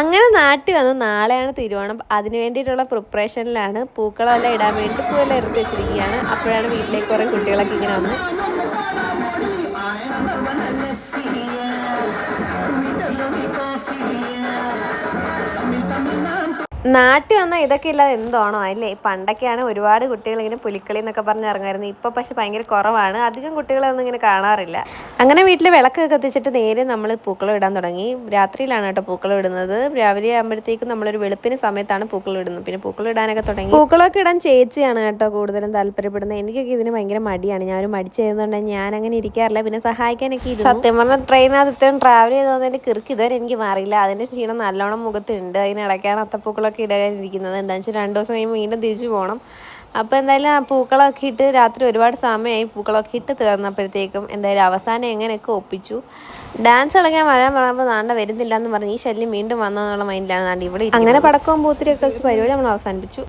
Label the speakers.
Speaker 1: അങ്ങനെ നാട്ടിൽ വന്നു. നാളെയാണ് തിരുവോണം. അതിന് വേണ്ടിയിട്ടുള്ള പ്രിപ്പറേഷനിലാണ് പൂക്കളമെല്ലാം ഇടാൻ വേണ്ടി പൂവെല്ലാം ഇറുത്തി വെച്ചിരിക്കുകയാണ്. അപ്പോഴാണ് വീട്ടിലേക്ക് കുറേ കുട്ടികളൊക്കെ ഇങ്ങനെ വന്ന്. നാട്ടിൽ വന്നാൽ ഇതൊക്കെ ഇല്ലാതെ എന്തോണോ? അല്ലേ? പണ്ടൊക്കെയാണ് ഒരുപാട് കുട്ടികൾ ഇങ്ങനെ പുലിക്കളി എന്നൊക്കെ പറഞ്ഞ് ഇറങ്ങുമായിരുന്നു ഇപ്പൊ പക്ഷെ ഭയങ്കര കുറവാണ്. അധികം കുട്ടികളൊന്നും ഇങ്ങനെ കാണാറില്ല. അങ്ങനെ വീട്ടിൽ വിളക്ക് കത്തിച്ചിട്ട് നേരെ നമ്മൾ പൂക്കളം ഇടാൻ തുടങ്ങി. രാത്രിയിലാണ് കേട്ടോ പൂക്കളം ഇടുന്നത്. രാവിലെ ആകുമ്പോഴത്തേക്കും നമ്മളൊരു വെളുപ്പിന് സമയത്താണ് പൂക്കളം ഇടുന്നത്. പിന്നെ പൂക്കളം ഇടാനൊക്കെ തുടങ്ങി. പൂക്കളൊക്കെ ഇടാൻ ചേച്ചിയാണ് കേട്ടോ കൂടുതലും താല്പര്യപ്പെടുന്നത്. എനിക്കൊക്കെ ഇതിന് ഭയങ്കര മടിയാണ്. ഞാൻ ഒരു മടിച്ചതുകൊണ്ട് ഞാൻ അങ്ങനെ ഇരിക്കാറില്ല. പിന്നെ സഹായിക്കാനൊക്കെ. സത്യം പറഞ്ഞാൽ ട്രെയിനകത്ത് ഇത്രയും ട്രാവൽ ചെയ്തതിന്റെ കിറുക്ക് ഇതുവരെ എനിക്ക് മാറിയില്ല. അതിന്റെ ക്ഷീണം നല്ലോണം മുഖത്തുണ്ട് അതിനിടയ്ക്കാണ് അത്തപ്പൂക്കളൊക്കെ ഇടാനിരിക്കുന്നത് എന്താണെന്ന് വെച്ചാൽ രണ്ട് ദിവസം കഴിയുമ്പോൾ വീണ്ടും തിരിച്ചു പോകണം അപ്പോൾ എന്തായാലും ആ പൂക്കളൊക്കെ ഇട്ട് രാത്രി ഒരുപാട് സമയമായി പൂക്കളൊക്കെ ഇട്ട് തീർന്നപ്പോഴത്തേക്കും എന്തായാലും അവസാനം എങ്ങനെയൊക്കെ ഒപ്പിച്ചു. ഡാൻസ് കളിക്കാൻ വരാൻ പറയുമ്പോൾ നാണ്ട വരുന്നില്ല എന്ന് പറഞ്ഞ് ഈ ശല്യം വീണ്ടും വന്നെന്നുള്ള മൈൻഡിലാണ് നാണ്ട് ഇവിടെ അങ്ങനെ പടക്കവും പൂത്തിരിയൊക്കെ വെച്ച് പരിപാടി നമ്മൾ അവസാനിപ്പിച്ചു.